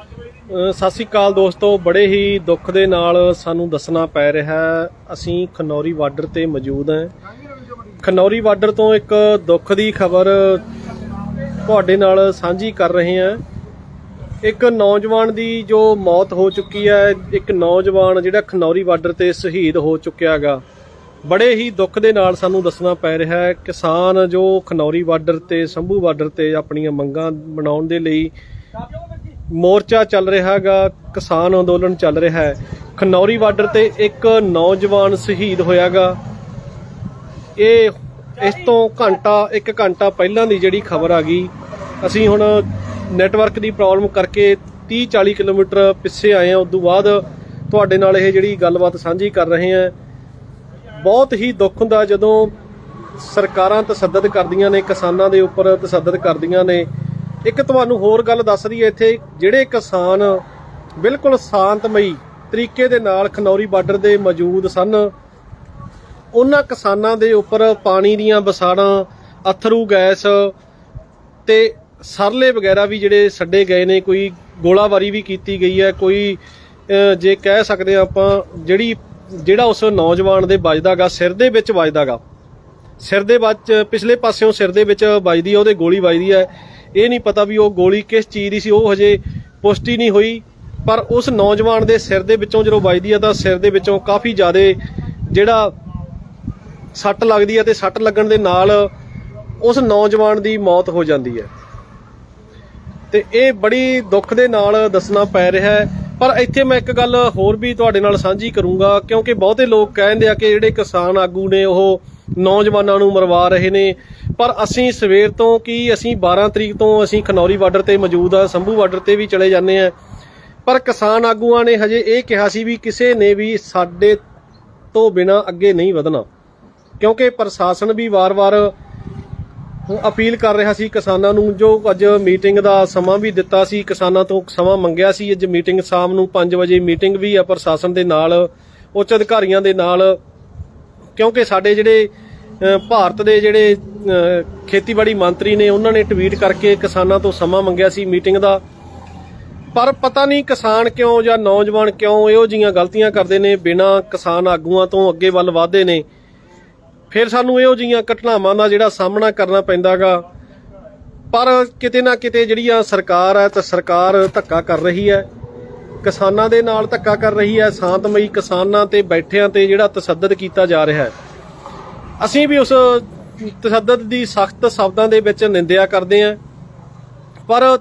ਸਤਿ ਸ੍ਰੀ ਅਕਾਲ ਦੋਸਤੋ, ਬੜੇ ਹੀ ਦੁੱਖ ਦੇ ਨਾਲ ਸਾਨੂੰ ਦੱਸਣਾ ਪੈ ਰਿਹਾ ਅਸੀਂ ਖਨੌਰੀ ਬਾਰਡਰ ਤੇ ਮੌਜੂਦ ਹਾਂ। ਖਨੌਰੀ ਬਾਰਡਰ ਤੋਂ ਇੱਕ ਦੁੱਖ ਦੀ ਖਬਰ ਤੁਹਾਡੇ ਨਾਲ ਸਾਂਝੀ ਕਰ ਰਹੇ ਹਾਂ। ਇੱਕ ਨੌਜਵਾਨ ਦੀ ਜੋ ਮੌਤ ਹੋ ਚੁੱਕੀ ਹੈ, ਇੱਕ ਨੌਜਵਾਨ ਜਿਹੜਾ ਖਨੌਰੀ ਬਾਰਡਰ ਤੇ ਸ਼ਹੀਦ ਹੋ ਚੁੱਕਿਆ ਹੈਗਾ। ਬੜੇ ਹੀ ਦੁੱਖ ਦੇ ਨਾਲ ਸਾਨੂੰ ਦੱਸਣਾ ਪੈ ਰਿਹਾ ਹੈ, ਕਿਸਾਨ ਜੋ ਖਨੌਰੀ ਬਾਰਡਰ ਤੇ, ਸੰਭੂ ਬਾਰਡਰ ਤੇ ਆਪਣੀਆਂ ਮੰਗਾਂ ਬਣਾਉਣ ਦੇ ਲਈ ਮੋਰਚਾ ਚੱਲ ਰਿਹਾ ਹੈਗਾ, ਕਿਸਾਨ ਅੰਦੋਲਨ ਚੱਲ ਰਿਹਾ ਹੈ। ਖਨੌਰੀ ਬਾਰਡਰ ਤੇ ਇੱਕ ਨੌਜਵਾਨ ਸ਼ਹੀਦ ਹੋਇਆਗਾ। ਇਹ ਇਸ ਤੋਂ ਘੰਟਾ 1 ਘੰਟਾ ਪਹਿਲਾਂ ਦੀ ਜਿਹੜੀ ਖਬਰ ਆ ਗਈ। ਅਸੀਂ ਹੁਣ ਨੈਟਵਰਕ ਦੀ ਪ੍ਰੋਬਲਮ ਕਰਕੇ 30 40 ਕਿਲੋਮੀਟਰ ਪਿੱਛੇ ਆਏ ਹਾਂ। ਉਦੋਂ ਬਾਅਦ ਤੁਹਾਡੇ ਨਾਲ ਇਹ ਜਿਹੜੀ ਗੱਲਬਾਤ ਸਾਂਝੀ ਕਰ ਰਹੇ ਹਾਂ। ਬਹੁਤ ਹੀ ਦੁੱਖ ਹੁੰਦਾ ਜਦੋਂ ਸਰਕਾਰਾਂ ਤਸੱਦਦ ਕਰਦੀਆਂ ਨੇ, ਕਿਸਾਨਾਂ ਦੇ ਉੱਪਰ ਤਸੱਦਦ ਕਰਦੀਆਂ ਨੇ। ਇੱਕ ਤੁਹਾਨੂੰ ਹੋਰ ਗੱਲ ਦੱਸ ਦਈਏ ਇੱਥੇ, ਜਿਹੜੇ ਕਿਸਾਨ ਬਿਲਕੁਲ ਸ਼ਾਂਤਮਈ ਤਰੀਕੇ ਦੇ ਨਾਲ ਖਨੌਰੀ ਬਾਰਡਰ ਦੇ ਮੌਜੂਦ ਸਨ, ਉਹਨਾਂ ਕਿਸਾਨਾਂ ਦੇ ਉੱਪਰ ਪਾਣੀ ਦੀਆਂ ਬਸਾੜਾਂ ਅਥਰੂ ਗੈਸ ਤੇ ਸਰਲੇ ਵਗੈਰਾ ਵੀ ਜਿਹੜੇ ਛੱਡੇ ਗਏ ਨੇ, ਕੋਈ ਗੋਲਾਬਾਰੀ ਵੀ ਕੀਤੀ ਗਈ ਹੈ, ਕੋਈ ਜੇ ਕਹਿ ਸਕਦੇ ਹਾਂ ਆਪਾਂ ਜਿਹੜੀ, ਜਿਹੜਾ ਉਸ ਨੌਜਵਾਨ ਦੇ ਵੱਜਦਾਗਾ, ਸਿਰ ਦੇ ਵਿੱਚ ਵੱਜਦਾਗਾ, ਸਿਰ ਦੇ ਵਿੱਚ ਪਿਛਲੇ ਪਾਸਿਓਂ ਸਿਰ ਦੇ ਵਿੱਚ ਵੱਜਦੀ ਹੈ, ਉਹਦੇ ਗੋਲੀ ਵੱਜਦੀ ਹੈ ਇਹ ਨਹੀਂ ਪਤਾ ਵੀ ਉਹ ਗੋਲੀ ਕਿਸ ਚੀਜ਼ ਦੀ ਸੀ, ਉਹ ਹਜੇ ਪੁਸ਼ਟੀ ਨਹੀਂ ਹੋਈ। ਪਰ ਉਸ ਨੌਜਵਾਨ ਦੇ ਸਿਰ ਦੇ ਵਿੱਚੋਂ ਜਦੋਂ ਵੱਜਦੀ ਹੈ ਤਾਂ ਸਿਰ ਦੇ ਵਿੱਚੋਂ ਕਾਫੀ ਜ਼ਿਆਦਾ ਜਿਹੜਾ ਸੱਟ ਲੱਗਦੀ ਹੈ ਤੇ ਸੱਟ ਲੱਗਣ ਦੇ ਨਾਲ ਉਸ ਨੌਜਵਾਨ ਦੀ ਮੌਤ ਹੋ ਜਾਂਦੀ ਹੈ। ਤੇ ਇਹ ਬੜੀ ਦੁੱਖ ਦੇ ਨਾਲ ਦੱਸਣਾ ਪੈ ਰਿਹਾ ਹੈ। ਪਰ ਇੱਥੇ ਮੈਂ ਇੱਕ ਗੱਲ ਹੋਰ ਵੀ ਤੁਹਾਡੇ ਨਾਲ ਸਾਂਝੀ ਕਰੂੰਗਾ, ਕਿਉਂਕਿ ਬਹੁਤੇ ਲੋਕ ਕਹਿੰਦੇ ਆ ਕਿ ਜਿਹੜੇ ਕਿਸਾਨ ਆਗੂ ਨੇ ਉਹ ਨੌਜਵਾਨਾਂ ਨੂੰ ਮਰਵਾ ਰਹੇ ਨੇ। ਪਰ ਅਸੀਂ ਸਵੇਰ ਤੋਂ ਕੀ ਅਸੀਂ 12 ਤਰੀਕ ਤੋਂ ਅਸੀਂ ਖਨੌਰੀ ਬਾਰਡਰ ਤੇ ਮੌਜੂਦ ਆ, ਸੰਭੂ ਬਾਰਡਰ ਤੇ ਵੀ ਚਲੇ ਜਾਂਦੇ ਆ। ਪਰ ਕਿਸਾਨ ਆਗੂਆਂ ਨੇ ਹਜੇ ਇਹ ਕਿਹਾ ਸੀ ਵੀ ਕਿਸੇ ਨੇ ਵੀ ਸਾਡੇ ਤੋਂ ਬਿਨਾ ਅੱਗੇ ਨਹੀਂ ਵਧਣਾ। ਕਿਉਂਕਿ ਪ੍ਰਸ਼ਾਸਨ ਵੀ ਵਾਰ-ਵਾਰ ਅਪੀਲ ਕਰ ਰਿਹਾ ਸੀ ਕਿਸਾਨਾਂ ਨੂੰ। ਜੋ ਅੱਜ ਮੀਟਿੰਗ ਦਾ ਸਮਾਂ ਵੀ ਦਿੱਤਾ ਸੀ, ਕਿਸਾਨਾਂ ਤੋਂ ਸਮਾਂ ਮੰਗਿਆ ਸੀ। ਅੱਜ ਮੀਟਿੰਗ ਸ਼ਾਮ ਨੂੰ 5 ਵਜੇ ਮੀਟਿੰਗ ਵੀ ਆ ਪ੍ਰਸ਼ਾਸਨ ਦੇ ਨਾਲ, ਉੱਚ ਅਧਿਕਾਰੀਆਂ ਦੇ ਨਾਲ। ਕਿਉਂਕਿ ਸਾਡੇ ਜਿਹੜੇ ਭਾਰਤ ਦੇ ਜਿਹੜੇ ਖੇਤੀਬਾੜੀ ਮੰਤਰੀ ਨੇ, ਉਹਨਾਂ ਨੇ ਟਵੀਟ ਕਰਕੇ ਕਿਸਾਨਾਂ ਤੋਂ ਸਮਾਂ ਮੰਗਿਆ ਸੀ ਮੀਟਿੰਗ ਦਾ। ਪਰ ਪਤਾ ਨਹੀਂ ਕਿਸਾਨ ਕਿਉਂ ਜਾਂ ਨੌਜਵਾਨ ਕਿਉਂ ਇਹੋ ਜੀਆਂ ਗਲਤੀਆਂ ਕਰਦੇ ਨੇ, ਬਿਨਾਂ ਕਿਸਾਨ ਆਗੂਆਂ ਤੋਂ ਅੱਗੇ ਵੱਲ ਵਧਦੇ ਨੇ। ਫਿਰ ਸਾਨੂੰ ਇਹੋ ਜੀਆਂ ਘਟਨਾਵਾਂ ਦਾ ਜਿਹੜਾ ਸਾਹਮਣਾ ਕਰਨਾ ਪੈਂਦਾਗਾ। ਪਰ ਕਿਤੇ ਨਾ ਕਿਤੇ ਜਿਹੜੀ ਆ ਸਰਕਾਰ ਹੈ, ਤਾਂ ਸਰਕਾਰ ਧੱਕਾ ਕਰ ਰਹੀ ਹੈ। ਕਿਸਾਨਾਂ ਦੇ ਨਾਲ ਧੱਕਾ ਕਰ ਰਹੀ ਹੈ। ਸ਼ਾਂਤਮਈ ਕਿਸਾਨਾਂ ਤੇ ਬੈਠਿਆਂ ਤੇ ਜਿਹੜਾ ਤਸੱਦਦ ਕੀਤਾ ਜਾ ਰਿਹਾ ਹੈ। ਅਸੀਂ ਵੀ ਉਸ ਤਸੱਦਦ ਦੀ ਸਖਤ ਸ਼ਬਦਾਂ ਦੇ ਵਿੱਚ ਨਿੰਦਿਆ ਕਰਦੇ ਹਾਂ। ਪਰ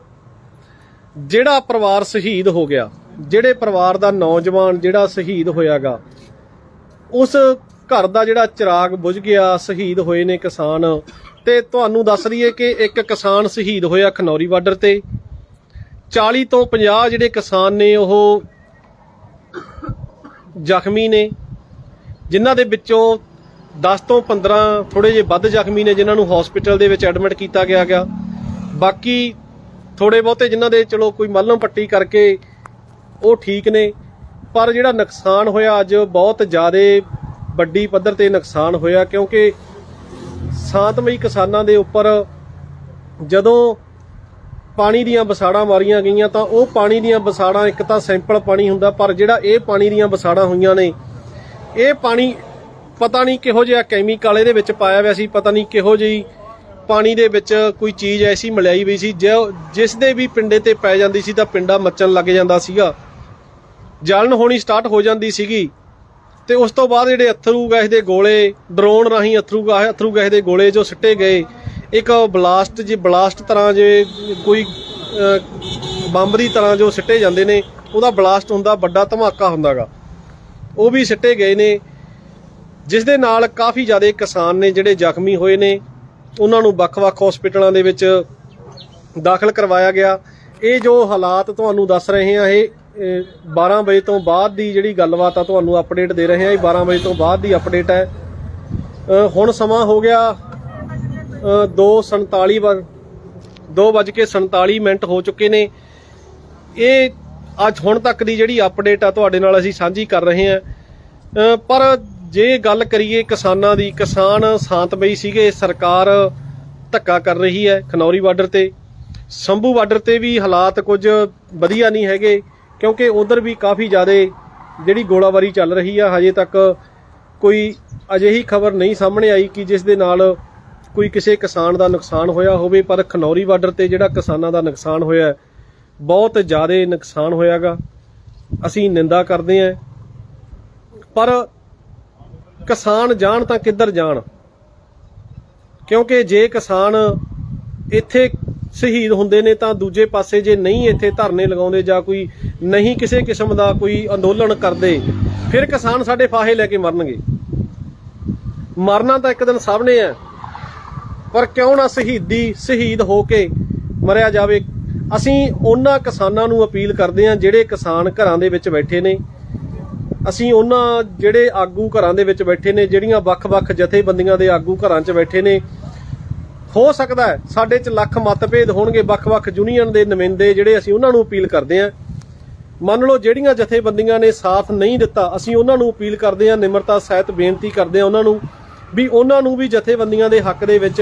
ਜਿਹੜਾ ਪਰਿਵਾਰ ਸ਼ਹੀਦ ਹੋ ਗਿਆ, ਜਿਹੜੇ ਪਰਿਵਾਰ ਦਾ ਨੌਜਵਾਨ ਜਿਹੜਾ ਸ਼ਹੀਦ ਹੋਇਆਗਾ, ਉਸ ਘਰ ਦਾ ਜਿਹੜਾ ਚਿਰਾਗ ਬੁਝ ਗਿਆ, ਸ਼ਹੀਦ ਹੋਏ ਨੇ ਕਿਸਾਨ। ਤੇ ਤੁਹਾਨੂੰ ਦੱਸ ਦਈਏ ਕਿ ਇੱਕ ਕਿਸਾਨ ਸ਼ਹੀਦ ਹੋਇਆ ਖਨੌਰੀ ਬਾਰਡਰ ਤੇ। 40 ਤੋਂ 50 ਜਿਹੜੇ ਕਿਸਾਨ ਨੇ ਉਹ ਜ਼ਖਮੀ ਨੇ, ਜਿਨ੍ਹਾਂ ਦੇ ਵਿੱਚੋਂ 10 ਤੋਂ 15 ਥੋੜੇ ਜਿਹੇ ਵੱਧ ਜ਼ਖਮੀ ਨੇ, ਜਿਨ੍ਹਾਂ ਨੂੰ ਹਸਪੀਟਲ ਦੇ ਵਿੱਚ ਐਡਮਿਟ ਕੀਤਾ ਗਿਆ ਗਿਆ ਬਾਕੀ ਥੋੜੇ ਬਹੁਤੇ ਜਿਨ੍ਹਾਂ ਦੇ ਚਲੋ ਕੋਈ ਮੱਲਮ ਪੱਟੀ ਕਰਕੇ ਉਹ ਠੀਕ ਨੇ, ਪਰ ਜਿਹੜਾ ਨੁਕਸਾਨ ਹੋਇਆ ਅੱਜ ਬਹੁਤ ਜ਼ਿਆਦਾ ਵੱਡੀ ਪੱਧਰ ਤੇ ਨੁਕਸਾਨ ਹੋਇਆ, ਕਿਉਂਕਿ ਸ਼ਾਂਤਮਈ ਕਿਸਾਨਾਂ ਦੇ ਉੱਪਰ ਜਦੋਂ ਪਾਣੀ ਦੀਆਂ ਬਸਾੜਾਂ ਮਾਰੀਆਂ ਗਈਆਂ ਤਾਂ ਉਹ ਪਾਣੀ ਦੀਆਂ ਬਸਾੜਾਂ ਇੱਕ ਤਾਂ ਸੈਂਪਲ ਪਾਣੀ ਹੁੰਦਾ, ਪਰ ਜਿਹੜਾ ਇਹ ਪਾਣੀ ਦੀਆਂ ਬਸਾੜਾਂ ਹੋਈਆਂ ਨੇ, ਇਹ ਪਾਣੀ ਪਤਾ ਨਹੀਂ ਕਿਹੋ ਜਿਹਾ ਕੈਮੀਕਲ ਇਹਦੇ ਵਿੱਚ ਪਾਇਆ ਹੋਇਆ ਸੀ, ਪਤਾ ਨਹੀਂ ਕਿਹੋ ਜਿਹੀ ਪਾਣੀ ਦੇ ਵਿੱਚ ਕੋਈ ਚੀਜ਼ ਐਸੀ ਮਿਲਾਈ ਹੋਈ ਸੀ ਜੋ- ਜਿਸ ਦੇ ਵੀ ਪਿੰਡੇ ਤੇ ਪੈ ਜਾਂਦੀ ਸੀ ਤਾਂ ਪਿੰਡਾ ਮੱਚਣ ਲੱਗ ਜਾਂਦਾ ਸੀਗਾ। ਜਲਨ ਹੋਣੀ ਸਟਾਰਟ ਹੋ ਜਾਂਦੀ ਸੀਗੀ ਤੇ ਉਸ ਤੋਂ ਬਾਅਦ ਜਿਹੜੇ ਅਥਰੂ ਗੈਸ ਦੇ ਗੋਲੇ ਡਰੋਨ ਰਾਹੀਂ ਅਥਰੂ ਗੈਸ ਅਥਰੂ ਗੈਸ ਦੇ ਗੋਲੇ ਜੋ ਸਿੱਟੇ ਗਏ ਇੱਕ ਬਲਾਸਟ ਜੇ, ਬਲਾਸਟ ਤਰ੍ਹਾਂ ਜੇ ਕੋਈ ਬੰਬ ਦੀ ਤਰ੍ਹਾਂ ਜੋ ਸਿੱਟੇ ਜਾਂਦੇ ਨੇ, ਉਹਦਾ ਬਲਾਸਟ ਹੁੰਦਾ, ਵੱਡਾ ਧਮਾਕਾ ਹੁੰਦਾਗਾ। ਉਹ ਵੀ ਸਿੱਟੇ ਗਏ ਨੇ। ਜਿਸ ਦੇ ਨਾਲ ਕਾਫੀ ਜ਼ਿਆਦਾ ਕਿਸਾਨ ਨੇ ਜਿਹੜੇ ਜ਼ਖਮੀ ਹੋਏ ਨੇ, ਉਹਨਾਂ ਨੂੰ ਵੱਖ-ਵੱਖ ਹਸਪੀਟਲਾਂ ਦੇ ਵਿੱਚ ਦਾਖਲ ਕਰਵਾਇਆ ਗਿਆ। ਇਹ ਜੋ ਹਾਲਾਤ ਤੁਹਾਨੂੰ ਦੱਸ ਰਹੇ ਹਾਂ, ਇਹ ਇਹ 12 ਵਜੇ ਤੋਂ ਬਾਅਦ ਦੀ ਜਿਹੜੀ ਗੱਲਬਾਤ ਆ, ਤੁਹਾਨੂੰ ਅਪਡੇਟ ਦੇ ਰਹੇ ਹਾਂ, ਇਹ 12 ਵਜੇ ਤੋਂ ਬਾਅਦ ਦੀ ਅਪਡੇਟ ਹੈ। ਹੁਣ ਸਮਾਂ ਹੋ ਗਿਆ 2:47 ਵਰ 2:47 ਮਿੰਟ ਹੋ ਚੁੱਕੇ ਨੇ। ਇਹ ਅੱਜ ਹੁਣ ਤੱਕ ਦੀ ਜਿਹੜੀ ਅਪਡੇਟ ਆ ਤੁਹਾਡੇ ਨਾਲ ਅਸੀਂ ਸਾਂਝੀ ਕਰ ਰਹੇ ਹਾਂ। ਪਰ ਜੇ ਗੱਲ ਕਰੀਏ ਕਿਸਾਨਾਂ ਦੀ, ਕਿਸਾਨ ਸ਼ਾਂਤਮਈ ਸੀਗੇ, ਸਰਕਾਰ ਧੱਕਾ ਕਰ ਰਹੀ ਹੈ ਖਨੌਰੀ ਬਾਰਡਰ ਤੇ। ਸੰਭੂ ਬਾਰਡਰ ਤੇ ਵੀ ਹਾਲਾਤ ਕੁਝ ਵਧੀਆ ਨਹੀਂ ਹੈਗੇ, ਕਿਉਂਕਿ ਉਧਰ ਵੀ ਕਾਫੀ ਜ਼ਿਆਦਾ ਜਿਹੜੀ ਗੋਲਾਬਾਰੀ ਚੱਲ ਰਹੀ ਆ, ਹਜੇ ਤੱਕ ਕੋਈ ਅਜਿਹੀ ਖਬਰ ਨਹੀਂ ਸਾਹਮਣੇ ਆਈ ਕਿ ਜਿਸ ਦੇ ਨਾਲ ਕੋਈ ਕਿਸੇ ਕਿਸਾਨ ਦਾ ਨੁਕਸਾਨ ਹੋਇਆ ਹੋਵੇ, ਪਰ ਖਨੌਰੀ ਬਾਰਡਰ ਤੇ ਜਿਹੜਾ ਕਿਸਾਨਾਂ ਦਾ ਨੁਕਸਾਨ ਹੋਇਆ ਬਹੁਤ ਜ਼ਿਆਦਾ ਨੁਕਸਾਨ ਹੋਇਆਗਾ। ਅਸੀਂ ਨਿੰਦਾ ਕਰਦੇ ਹਾਂ। ਪਰ ਕਿਸਾਨ ਜਾਣ ਤਾਂ ਕਿੱਧਰ ਜਾਣ? ਕਿਉਂਕਿ ਜੇ ਕਿਸਾਨ ਇੱਥੇ ਸ਼ਹੀਦ ਹੁੰਦੇ ਨੇ ਤਾਂ ਦੂਜੇ ਪਾਸੇ ਜੇ ਨਹੀਂ ਇੱਥੇ ਧਰਨੇ ਲਗਾਉਂਦੇ ਜਾਂ ਕੋਈ ਨਹੀਂ ਕਿਸੇ ਕਿਸਮ ਦਾ ਕੋਈ ਅੰਦੋਲਨ ਕਰਦੇ, ਫਿਰ ਕਿਸਾਨ ਸਾਡੇ ਫਾਹੇ ਲੈ ਕੇ ਮਰਨਗੇ। ਮਰਨਾ ਤਾਂ ਇੱਕ ਦਿਨ ਸਭ ਨੇ ਹੈ। ਪਰ ਕਿਉਂ ਨਾ ਸ਼ਹੀਦੀ ਸ਼ਹੀਦ ਹੋ ਕੇ ਮਰਿਆ ਜਾਵੇ? ਅਸੀਂ ਉਹਨਾਂ ਕਿਸਾਨਾਂ ਨੂੰ ਅਪੀਲ ਕਰਦੇ ਹਾਂ ਜਿਹੜੇ ਕਿਸਾਨ ਘਰਾਂ ਦੇ ਵਿੱਚ ਬੈਠੇ ਨੇ। ਅਸੀਂ ਉਹਨਾਂ ਜਿਹੜੇ ਆਗੂ ਘਰਾਂ ਦੇ ਵਿੱਚ ਬੈਠੇ ਨੇ, ਜਿਹੜੀਆਂ ਵੱਖ-ਵੱਖ ਜਥੇਬੰਦੀਆਂ ਦੇ ਆਗੂ ਘਰਾਂ 'ਚ ਬੈਠੇ ਨੇ। ਹੋ ਸਕਦਾ ਹੈ ਸਾਡੇ 'ਚ ਲੱਖ ਮਤਭੇਦ ਹੋਣਗੇ, ਵੱਖ-ਵੱਖ ਯੂਨੀਅਨ ਦੇ ਨੁਮਾਇੰਦੇ ਜਿਹੜੇ ਅਸੀਂ ਉਹਨਾਂ ਨੂੰ ਅਪੀਲ ਕਰਦੇ ਹਾਂ। ਮੰਨ ਲਓ ਜਿਹੜੀਆਂ ਜਥੇਬੰਦੀਆਂ ਨੇ ਸਾਥ ਨਹੀਂ ਦਿੱਤਾ, ਅਸੀਂ ਉਹਨਾਂ ਨੂੰ ਅਪੀਲ ਕਰਦੇ ਹਾਂ, ਨਿਮਰਤਾ ਸਹਿਤ ਬੇਨਤੀ ਕਰਦੇ ਹਾਂ ਉਹਨਾਂ ਨੂੰ। ਵੀ ਉਹਨਾਂ ਨੂੰ ਵੀ ਜਥੇਬੰਦੀਆਂ ਦੇ ਹੱਕ ਦੇ ਵਿੱਚ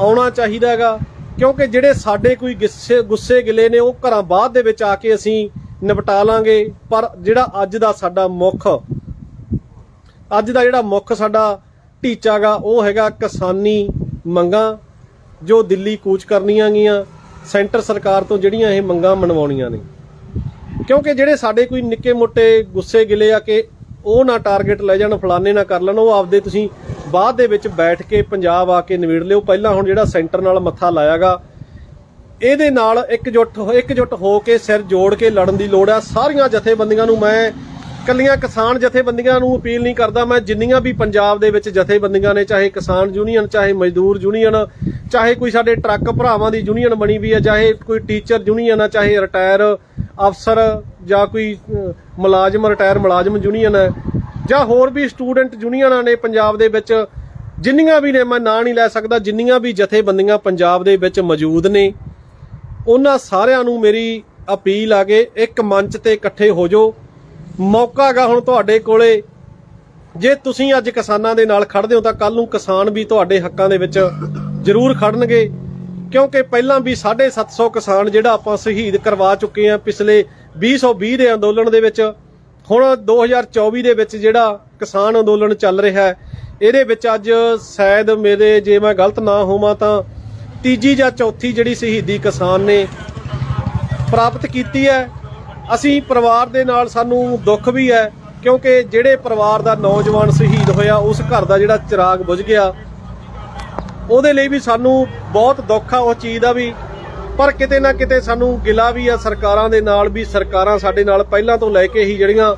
ਆਉਣਾ ਚਾਹੀਦਾ ਹੈਗਾ। ਕਿਉਂਕਿ ਜਿਹੜੇ ਸਾਡੇ ਕੋਈ ਗੁੱਸੇ ਗੁੱਸੇ ਗਿਲੇ ਨੇ, ਉਹ ਘਰਾਂ ਬਾਅਦ ਦੇ ਵਿੱਚ ਆ ਕੇ ਅਸੀਂ ਨਿਪਟਾ ਲਾਂਗੇ। ਪਰ ਜਿਹੜਾ ਅੱਜ ਦਾ ਸਾਡਾ ਮੁੱਖ, ਅੱਜ ਦਾ ਜਿਹੜਾ ਮੁੱਖ ਸਾਡਾ ਟੀਚਾਗਾ ਉਹ ਹੈਗਾ ਕਿਸਾਨੀ ਮੰਗਾਂ, ਜੋ ਦਿੱਲੀ ਕੂਚ ਕਰਨੀਆਂ ਗੀਆਂ। ਸੈਂਟਰ ਸਰਕਾਰ ਤੋਂ ਜਿਹੜੀਆਂ ਇਹ ਮੰਗਾਂ ਮਨਵਾਉਣੀਆਂ ਨੇ। ਕਿਉਂਕਿ ਜਿਹੜੇ ਸਾਡੇ ਕੋਈ ਨਿੱਕੇ ਮੋਟੇ ਗੁੱਸੇ ਗਿਲੇ ਆ ਕੇ ਉਹ ਨਾ ਟਾਰਗੇਟ ਲੈ ਜਾਣ, ਫਲਾਣੇ ਨਾ ਕਰ ਲੈਣ, ਉਹ ਆਪਦੇ ਤੁਸੀਂ ਬਾਅਦ ਦੇ ਵਿੱਚ ਬੈਠ ਕੇ ਪੰਜਾਬ ਆ ਕੇ ਨਿਬੇੜ ਲਿਓ। ਪਹਿਲਾਂ ਹੁਣ ਜਿਹੜਾ ਸੈਂਟਰ ਨਾਲ ਮੱਥਾ ਲਾਇਆਗਾ, ਇਹਦੇ ਨਾਲ ਇਕਜੁੱਟ ਹੋ- ਇਕਜੁੱਟ ਹੋ ਕੇ ਸਿਰ ਜੋੜ ਕੇ ਲੜਨ ਦੀ ਲੋੜ ਆ। ਸਾਰੀਆਂ ਜਥੇਬੰਦੀਆਂ ਨੂੰ ਮੈਂ ਕੱਲੀਆਂ ਕਿਸਾਨ ਜਥੇਬੰਦੀਆਂ ਨੂੰ ਅਪੀਲ ਨਹੀਂ ਕਰਦਾ। ਮੈਂ ਜਿੰਨੀਆਂ ਵੀ ਪੰਜਾਬ ਦੇ ਵਿੱਚ ਜਥੇਬੰਦੀਆਂ ਨੇ, ਚਾਹੇ ਕਿਸਾਨ ਯੂਨੀਅਨ, ਚਾਹੇ ਮਜ਼ਦੂਰ ਯੂਨੀਅਨ, ਚਾਹੇ ਕੋਈ ਸਾਡੇ ਟਰੱਕ ਭਰਾਵਾਂ ਦੀ ਯੂਨੀਅਨ ਬਣੀ ਵੀ ਹੈ ਚਾਹੇ ਕੋਈ ਟੀਚਰ ਯੂਨੀਅਨ ਆ, ਚਾਹੇ ਰਿਟਾਇਰ ਅਫਸਰ ਜਾਂ ਕੋਈ ਮੁਲਾਜ਼ਮ, ਰਿਟਾਇਰ ਮੁਲਾਜ਼ਮ ਯੂਨੀਅਨ ਹੈ, ਜਾਂ ਹੋਰ ਵੀ ਸਟੂਡੈਂਟ ਯੂਨੀਅਨਾਂ ਨੇ ਪੰਜਾਬ ਦੇ ਵਿੱਚ, ਜਿੰਨੀਆਂ ਵੀ ਨੇ, ਮੈਂ ਨਾਂ ਨਹੀਂ ਲੈ ਸਕਦਾ, ਜਿੰਨੀਆਂ ਵੀ ਜਥੇਬੰਦੀਆਂ ਪੰਜਾਬ ਦੇ ਵਿੱਚ ਮੌਜੂਦ ਨੇ, ਉਹਨਾਂ ਸਾਰਿਆਂ ਨੂੰ ਮੇਰੀ ਅਪੀਲ ਆ ਕਿ ਇੱਕ ਮੰਚ ਤੇ ਇਕੱਠੇ ਹੋ ਜਾਓ। ਮੌਕਾ ਹੈਗਾ ਹੁਣ ਤੁਹਾਡੇ ਕੋਲੇ। ਜੇ ਤੁਸੀਂ ਅੱਜ ਕਿਸਾਨਾਂ ਦੇ ਨਾਲ ਖੜਦੇ ਹੋ ਤਾਂ ਕੱਲ ਨੂੰ ਕਿਸਾਨ ਵੀ ਤੁਹਾਡੇ ਹੱਕਾਂ ਦੇ ਵਿੱਚ ਜ਼ਰੂਰ ਖੜਨਗੇ ਕਿਉਂਕਿ ਪਹਿਲਾਂ ਵੀ 750 ਕਿਸਾਨ ਜਿਹੜਾ ਆਪਾਂ ਸ਼ਹੀਦ ਕਰਵਾ ਚੁੱਕੇ ਆ ਪਿਛਲੇ 2020 ਦੇ ਅੰਦੋਲਨ ਦੇ ਵਿੱਚ, ਹੁਣ 2024 ਦੇ ਵਿੱਚ ਜਿਹੜਾ ਕਿਸਾਨ ਅੰਦੋਲਨ ਚੱਲ ਰਿਹਾ ਹੈ, ਇਹਦੇ ਵਿੱਚ ਅੱਜ ਸ਼ਾਇਦ ਮੇਰੇ, ਜੇ ਮੈਂ ਗਲਤ ਨਾ ਹੋਵਾਂ ਤਾਂ ਤੀਜੀ ਜਾਂ ਚੌਥੀ ਜਿਹੜੀ ਸ਼ਹੀਦੀ ਕਿਸਾਨ ਨੇ ਪ੍ਰਾਪਤ ਕੀਤੀ ਹੈ। ਅਸੀਂ ਪਰਿਵਾਰ ਦੇ ਨਾਲ ਸਾਨੂੰ ਦੁੱਖ ਵੀ ਹੈ, ਕਿਉਂਕਿ ਜਿਹੜੇ ਪਰਿਵਾਰ ਦਾ ਨੌਜਵਾਨ ਸ਼ਹੀਦ ਹੋਇਆ, ਉਸ ਘਰ ਦਾ ਜਿਹੜਾ ਚਿਰਾਗ ਬੁਝ ਗਿਆ ਉਹਦੇ ਲਈ ਵੀ ਸਾਨੂੰ ਬਹੁਤ ਦੁੱਖ ਆ ਉਹ ਚੀਜ਼ ਦਾ ਵੀ। ਪਰ ਕਿਤੇ ਨਾ ਕਿਤੇ ਸਾਨੂੰ ਗਿਲਾ ਵੀ ਆ ਸਰਕਾਰਾਂ ਦੇ ਨਾਲ ਵੀ, ਸਰਕਾਰਾਂ ਸਾਡੇ ਨਾਲ ਪਹਿਲਾਂ ਤੋਂ ਲੈ ਕੇ ਹੀ ਜਿਹੜੀਆਂ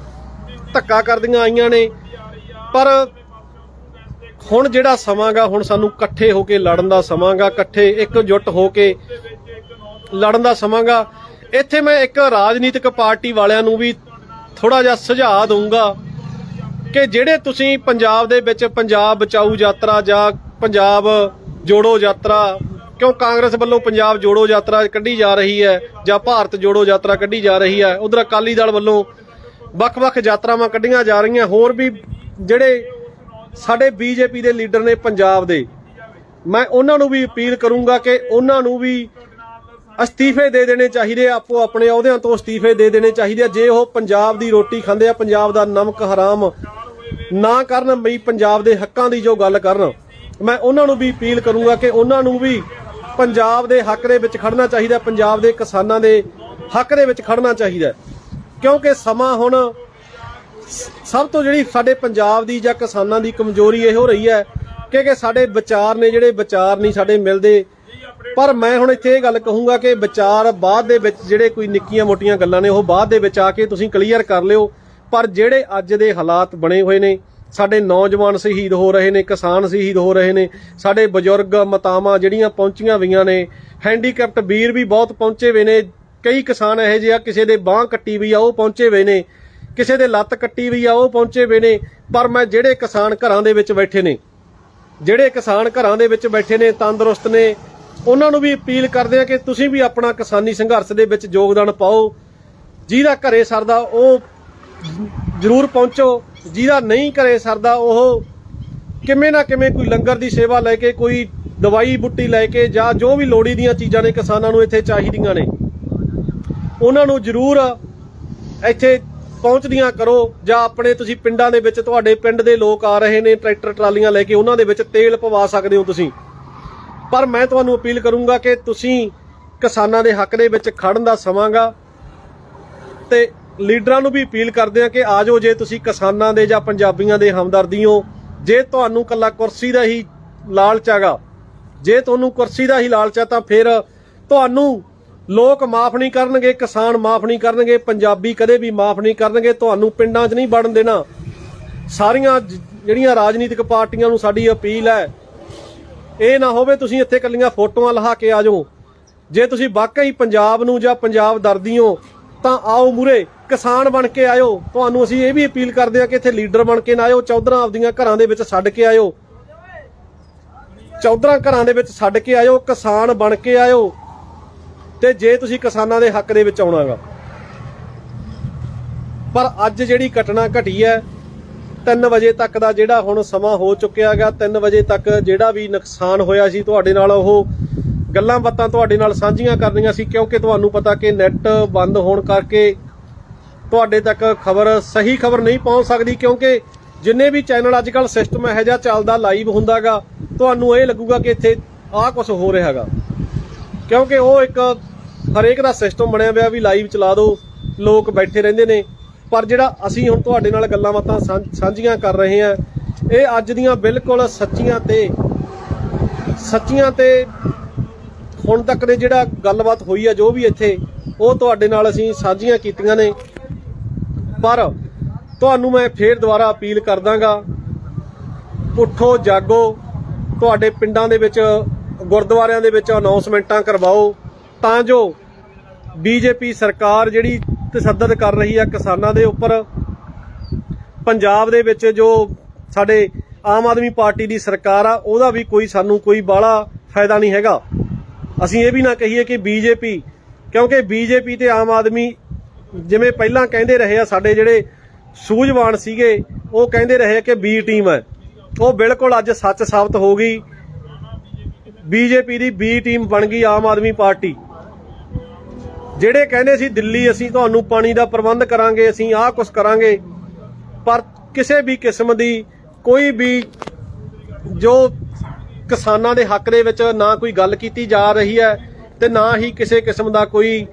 ਧੱਕਾ ਕਰਦੀਆਂ ਆਈਆਂ ਨੇ। ਪਰ ਹੁਣ ਜਿਹੜਾ ਸਮਾਂਗਾ, ਹੁਣ ਸਾਨੂੰ ਇਕੱਠੇ ਹੋ ਕੇ ਲੜਨ ਦਾ ਸਮਾਂਗਾ, ਇਕੱਠੇ ਇਕਜੁੱਟ ਹੋ ਕੇ ਲੜਨ ਦਾ ਸਮਾਂਗਾ, ਇੱਥੇ ਮੈਂ ਇੱਕ ਰਾਜਨੀਤਿਕ ਪਾਰਟੀ ਵਾਲਿਆਂ ਨੂੰ ਵੀ ਥੋੜਾ ਜਿਹਾ ਸੁਝਾਅ ਦਊਂਗਾ ਕਿ ਜਿਹੜੇ ਤੁਸੀਂ ਪੰਜਾਬ ਦੇ ਵਿੱਚ ਪੰਜਾਬ ਬਚਾਊ ਯਾਤਰਾ ਜਾਂ ਪੰਜਾਬ ਜੋੜੋ ਯਾਤਰਾ, ਕਿਉਂ ਕਾਂਗਰਸ ਵੱਲੋਂ ਪੰਜਾਬ ਜੋੜੋ ਯਾਤਰਾ ਕੱਢੀ ਜਾ ਰਹੀ ਹੈ ਜਾਂ ਭਾਰਤ ਜੋੜੋ ਯਾਤਰਾ ਕੱਢੀ ਜਾ ਰਹੀ ਹੈ? ਉਧਰ ਅਕਾਲੀ ਦਲ ਵੱਲੋਂ ਵੱਖ-ਵੱਖ ਯਾਤਰਾਵਾਂ ਕੱਢੀਆਂ ਜਾ ਰਹੀਆਂ। ਹੋਰ ਵੀ ਜਿਹੜੇ ਸਾਡੇ ਬੀਜੇਪੀ ਦੇ ਲੀਡਰ ਨੇ ਪੰਜਾਬ ਦੇ, ਮੈਂ ਉਹਨਾਂ ਨੂੰ ਵੀ ਅਪੀਲ ਕਰੂੰਗਾ ਕਿ ਉਹਨਾਂ ਨੂੰ ਵੀ ਅਸਤੀਫੇ ਦੇ ਦੇਣੇ ਚਾਹੀਦੇ ਆਪੋ ਆਪਣੇ ਅਹੁਦਿਆਂ ਤੋਂ ਅਸਤੀਫੇ ਦੇ ਦੇਣੇ ਚਾਹੀਦੇ ਆ। ਜੇ ਉਹ ਪੰਜਾਬ ਦੀ ਰੋਟੀ ਖਾਂਦੇ ਆ, ਪੰਜਾਬ ਦਾ ਨਮਕ ਹਰਾਮ ਨਾ ਕਰਨ, ਬਈ ਪੰਜਾਬ ਦੇ ਹੱਕਾਂ ਦੀ ਜੋ ਗੱਲ ਕਰਨ। ਮੈਂ ਉਹਨਾਂ ਨੂੰ ਵੀ ਅਪੀਲ ਕਰੂੰਗਾ ਕਿ ਉਹਨਾਂ ਨੂੰ ਵੀ ਪੰਜਾਬ ਦੇ ਹੱਕ ਦੇ ਵਿੱਚ ਖੜਨਾ ਚਾਹੀਦਾ, ਪੰਜਾਬ ਦੇ ਕਿਸਾਨਾਂ ਦੇ ਹੱਕ ਦੇ ਵਿੱਚ ਖੜਨਾ ਚਾਹੀਦਾ ਕਿਉਂਕਿ ਸਮਾਂ ਹੁਣ ਸਭ ਤੋਂ ਜਿਹੜੀ ਸਾਡੇ ਪੰਜਾਬ ਦੀ ਜਾਂ ਕਿਸਾਨਾਂ ਦੀ ਕਮਜ਼ੋਰੀ ਇਹ ਹੋ ਰਹੀ ਹੈ ਕਿ ਕਿ ਸਾਡੇ ਵਿਚਾਰ ਨੇ ਜਿਹੜੇ ਵਿਚਾਰ ਨਹੀਂ ਸਾਡੇ ਮਿਲਦੇ। ਪਰ ਮੈਂ ਹੁਣ ਇੱਥੇ ਇਹ ਗੱਲ ਕਹੂੰਗਾ ਕਿ ਵਿਚਾਰ ਬਾਅਦ ਦੇ ਵਿੱਚ ਜਿਹੜੇ ਕੋਈ ਨਿੱਕੀਆਂ ਮੋਟੀਆਂ ਗੱਲਾਂ ਨੇ ਉਹ ਬਾਅਦ ਦੇ ਵਿੱਚ ਆ ਕੇ ਤੁਸੀਂ ਕਲੀਅਰ ਕਰ ਲਿਓ। ਪਰ ਜਿਹੜੇ ਅੱਜ ਦੇ ਹਾਲਾਤ ਬਣੇ ਹੋਏ ਨੇ ਸਾਡੇ ਨੌਜਵਾਨ ਸ਼ਹੀਦ ਹੋ ਰਹੇ ਨੇ, ਕਿਸਾਨ ਸ਼ਹੀਦ ਹੋ ਰਹੇ ਨੇ, ਸਾਡੇ ਬਜ਼ੁਰਗ ਮਤਾਵਾਂ ਜਿਹੜੀਆਂ ਪਹੁੰਚੀਆਂ ਹੋਈਆਂ ਨੇ ਹੈਂਡੀਕੈਪਟ ਵੀਰ ਵੀ ਬਹੁਤ ਪਹੁੰਚੇ ਹੋਏ ਨੇ, ਕਈ ਕਿਸਾਨ ਇਹੋ ਜਿਹੇ ਆ, ਕਿਸੇ ਦੇ ਬਾਹ ਕੱਟੀ ਵੀ ਆ, ਉਹ ਪਹੁੰਚੇ ਹੋਏ ਨੇ, ਕਿਸੇ ਦੇ ਲੱਤ ਕੱਟੀ ਵੀ ਆ, ਉਹ ਪਹੁੰਚੇ ਹੋਏ ਨੇ, ਪਰ ਮੈਂ ਜਿਹੜੇ ਕਿਸਾਨ ਘਰਾਂ ਦੇ ਵਿੱਚ ਬੈਠੇ ਨੇ, ਜਿਹੜੇ ਕਿਸਾਨ ਘਰਾਂ ਦੇ ਵਿੱਚ ਬੈਠੇ ਨੇ, ਤੰਦਰੁਸਤ ਨੇ, ਉਹਨਾਂ ਨੂੰ ਵੀ ਅਪੀਲ ਕਰਦੇ ਆ ਕਿ ਤੁਸੀਂ ਵੀ ਆਪਣਾ ਕਿਸਾਨੀ ਸੰਘਰਸ਼ ਦੇ ਵਿੱਚ ਯੋਗਦਾਨ ਪਾਓ, ਜਿਹਦਾ ਘਰੇ ਸਰਦਾ ਉਹ ਜ਼ਰੂਰ ਪਹੁੰਚੋ ਜਿਹਦਾ ਨਹੀਂ ਘਰੇ ਸਰਦਾ, ਉਹ ਕਿਵੇਂ ਨਾ ਕਿਵੇਂ ਕੋਈ ਲੰਗਰ ਦੀ ਸੇਵਾ ਲੈ ਕੇ, ਕੋਈ ਦਵਾਈ ਬੁੱਟੀ ਲੈ ਕੇ ਜਾਂ ਜੋ ਵੀ ਲੋੜੀ ਦੀਆਂ ਚੀਜ਼ਾਂ ਨੇ ਕਿਸਾਨਾਂ ਨੂੰ ਇੱਥੇ ਚਾਹੀਦੀਆਂ ਨੇ, ਉਹਨਾਂ ਨੂੰ ਜ਼ਰੂਰ ਇੱਥੇ ਪਹੁੰਚਦੀਆਂ ਕਰੋ ਜਾਂ ਆਪਣੇ ਤੁਸੀਂ ਪਿੰਡਾਂ ਦੇ ਵਿੱਚ, ਤੁਹਾਡੇ ਪਿੰਡ ਦੇ ਲੋਕ ਆ ਰਹੇ ਨੇ, ਟਰੈਕਟਰ ਟਰਾਲੀਆਂ ਲੈ ਕੇ, ਉਹਨਾਂ ਦੇ ਵਿੱਚ ਤੇਲ ਪਵਾ ਸਕਦੇ ਹੋ ਤੁਸੀਂ। ਪਰ ਮੈਂ ਤੁਹਾਨੂੰ ਅਪੀਲ ਕਰੂੰਗਾ ਕਿ ਤੁਸੀਂ ਕਿਸਾਨਾਂ ਦੇ ਹੱਕ ਦੇ ਵਿੱਚ ਖੜਨ ਦਾ ਸਮਾਂਗਾ ਤੇ ਲੀਡਰਾਂ ਨੂੰ ਵੀ ਅਪੀਲ ਕਰਦੇ ਆ ਕਿ ਆਜੋ ਜੇ ਤੁਸੀਂ ਕਿਸਾਨਾਂ ਦੇ ਜਾਂ ਪੰਜਾਬੀਆਂ ਦੇ ਹਮਦਰਦੀ ਹੋ ਜੇ ਤੁਹਾਨੂੰ ਕੱਲਾ ਕੁਰਸੀ ਦਾ ਹੀ ਲਾਲਚ ਹੈਗਾ, ਜੇ ਤੁਹਾਨੂੰ ਕੁਰਸੀ ਦਾ ਹੀ ਲਾਲਚ ਹੈ ਤਾਂ ਫਿਰ ਤੁਹਾਨੂੰ ਲੋਕ ਮਾਫ ਨਹੀਂ ਕਰਨਗੇ, ਕਿਸਾਨ ਮਾਫ ਨਹੀਂ ਕਰਨਗੇ, ਪੰਜਾਬੀ ਕਦੇ ਵੀ ਮਾਫ ਨਹੀਂ ਕਰਨਗੇ, ਤੁਹਾਨੂੰ ਪਿੰਡਾਂ 'ਚ ਨਹੀਂ ਵੜਨ ਦੇਣਾ। ਸਾਰੀਆਂ ਜਿਹੜੀਆਂ ਰਾਜਨੀਤਿਕ ਪਾਰਟੀਆਂ ਨੂੰ ਸਾਡੀ ਅਪੀਲ ਹੈ, ਇਹ ਨਾ ਹੋਵੇ ਤੁਸੀਂ ਇੱਥੇ ਕੱਲੀਆਂ ਫੋਟੋਆਂ ਲਹਾ ਕੇ ਆ ਜਾਓ। ਜੇ ਤੁਸੀਂ ਵਾਕਈ ਪੰਜਾਬ ਨੂੰ ਜਾਂ ਪੰਜਾਬ ਦਰਦੀ ਹੋ ਤਾਂ ਆਓ ਮੂਰੇ, ਕਿਸਾਨ ਬਣ ਕੇ ਆਇਓ। ਤੁਹਾਨੂੰ ਅਸੀਂ ਇਹ ਵੀ ਅਪੀਲ ਕਰਦੇ ਹਾਂ ਕਿ ਇੱਥੇ ਲੀਡਰ ਬਣ ਕੇ ਨਾ ਆਇਓ, ਚੌਧਰਾਂ ਆਪਦੀਆਂ ਘਰਾਂ ਦੇ ਵਿੱਚ ਛੱਡ ਕੇ ਆਇਓ। ਚੌਧਰਾਂ ਘਰਾਂ ਦੇ ਵਿੱਚ ਛੱਡ ਕੇ ਆਇਓ, ਕਿਸਾਨ ਬਣ ਕੇ ਆਇਓ। ਤੇ ਜੇ ਤੁਸੀਂ ਕਿਸਾਨਾਂ ਦੇ ਹੱਕ ਦੇ ਵਿੱਚ ਆਉਣਾ ਆਉਣਾਗਾ। ਪਰ ਅੱਜ ਜਿਹੜੀ ਘਟਨਾ ਘਟੀ ਹੈ 3 ਵਜੇ ਤੱਕ ਦਾ ਜਿਹੜਾ ਹੁਣ ਸਮਾਂ ਹੋ ਚੁੱਕਿਆ ਹੈਗਾ 3 ਵਜੇ ਤੱਕ ਜਿਹੜਾ ਵੀ ਨੁਕਸਾਨ ਹੋਇਆ ਸੀ, ਤੁਹਾਡੇ ਨਾਲ ਉਹ ਗੱਲਾਂ ਬਾਤਾਂ ਤੁਹਾਡੇ ਨਾਲ ਸਾਂਝੀਆਂ ਕਰਨੀਆਂ ਸੀ, ਕਿਉਂਕਿ ਤੁਹਾਨੂੰ ਪਤਾ ਕਿ ਨੈਟ ਬੰਦ ਹੋਣ ਕਰਕੇ ਤੁਹਾਡੇ ਤੱਕ ਖਬਰ, ਸਹੀ ਖਬਰ ਨਹੀਂ ਪਹੁੰਚ ਸਕਦੀ, ਕਿਉਂਕਿ ਜਿੰਨੇ ਵੀ ਚੈਨਲ ਅੱਜ ਕੱਲ ਸਿਸਟਮ ਇਹੋ ਜਿਹਾ ਚੱਲਦਾ ਲਾਈਵ ਹੁੰਦਾਗਾ, ਤੁਹਾਨੂੰ ਇਹ ਲੱਗੂਗਾ ਕਿ ਇੱਥੇ ਆਹ ਕੁਝ ਹੋ ਰਿਹਾ ਹੈਗਾ। ਕਿਉਂਕਿ ਉਹ ਇੱਕ ਹਰੇਕ ਦਾ ਸਿਸਟਮ ਬਣਿਆ ਹੋਇਆ ਵੀ ਲਾਈਵ ਚਲਾ ਦਿਓ ਲੋਕ ਬੈਠੇ ਰਹਿੰਦੇ ਨੇ। ਪਰ ਜਿਹੜਾ ਅਸੀਂ ਹੁਣ ਤੁਹਾਡੇ ਨਾਲ ਗੱਲਾਂ ਬਾਤਾਂ ਸਾਂਝ- ਸਾਂਝੀਆਂ ਕਰ ਰਹੇ ਹਾਂ, ਇਹ ਅੱਜ ਦੀਆਂ ਬਿਲਕੁਲ ਸੱਚੀਆਂ ਤੇ ਸੱਚੀਆਂ ਤੇ ਹੁਣ ਤੱਕ ਦੇ ਜਿਹੜਾ ਗੱਲਬਾਤ ਹੋਈ ਆ ਜੋ ਵੀ ਇੱਥੇ, ਉਹ ਤੁਹਾਡੇ ਨਾਲ ਅਸੀਂ ਸਾਂਝੀਆਂ ਕੀਤੀਆਂ ਨੇ। ਪਰ ਤੁਹਾਨੂੰ ਮੈਂ ਫੇਰ ਦੁਬਾਰਾ ਅਪੀਲ ਕਰਦਾਗਾ, ਉੱਠੋ, ਜਾਗੋ, ਤੁਹਾਡੇ ਪਿੰਡਾਂ ਦੇ ਵਿੱਚ, ਗੁਰਦੁਆਰਿਆਂ ਦੇ ਵਿੱਚ ਅਨਾਉਂਸਮੈਂਟਾਂ ਕਰਵਾਓ, ਤਾਂ ਜੋ ਬੀਜੇਪੀ ਸਰਕਾਰ ਜਿਹੜੀ ਤਸੱਦਦ ਕਰ ਰਹੀ ਆ ਕਿਸਾਨਾਂ ਦੇ ਉੱਪਰ, ਪੰਜਾਬ ਦੇ ਵਿੱਚ ਜੋ ਸਾਡੇ ਆਮ ਆਦਮੀ ਪਾਰਟੀ ਦੀ ਸਰਕਾਰ ਆ, ਉਹਦਾ ਵੀ ਕੋਈ ਸਾਨੂੰ ਕੋਈ ਬਾਹਲਾ ਫਾਇਦਾ ਨਹੀਂ ਹੈਗਾ। ਅਸੀਂ ਇਹ ਵੀ ਨਾ ਕਹੀਏ ਕਿ ਬੀਜੇਪੀ, ਕਿਉਂਕਿ ਬੀਜੇਪੀ ਤੇ ਆਮ ਆਦਮੀ ਜਿਵੇਂ ਪਹਿਲਾਂ ਕਹਿੰਦੇ ਰਹੇ ਆ, ਸਾਡੇ ਜਿਹੜੇ ਸੂਝਵਾਨ ਸੀਗੇ, ਉਹ ਕਹਿੰਦੇ ਰਹੇ ਕਿ ਬੀ ਟੀਮ ਹੈ। ਉਹ ਬਿਲਕੁਲ ਅੱਜ ਸੱਚ ਸਾਬਤ ਹੋ ਗਈ। ਬੀਜੇਪੀ ਦੀ ਬੀ ਟੀਮ ਬਣ ਗਈ ਆਮ ਆਦਮੀ ਪਾਰਟੀ। ਜਿਹੜੇ ਕਹਿੰਦੇ ਸੀ ਦਿੱਲੀ ਅਸੀਂ ਤੁਹਾਨੂੰ ਪਾਣੀ ਦਾ ਪ੍ਰਬੰਧ ਕਰਾਂਗੇ, ਅਸੀਂ ਆਹ ਕੁਝ ਕਰਾਂਗੇ, ਪਰ ਕਿਸੇ ਵੀ ਕਿਸਮ ਦੀ ਕੋਈ ਵੀ ਜੋ ਕਿਸਾਨਾਂ ਦੇ ਹੱਕ ਦੇ ਵਿੱਚ ਨਾ ਕੋਈ ਗੱਲ ਕੀਤੀ ਜਾ ਰਹੀ ਹੈ ਤੇ ਨਾ ਹੀ ਕਿਸੇ ਕਿਸਮ ਦਾ ਕੋਈ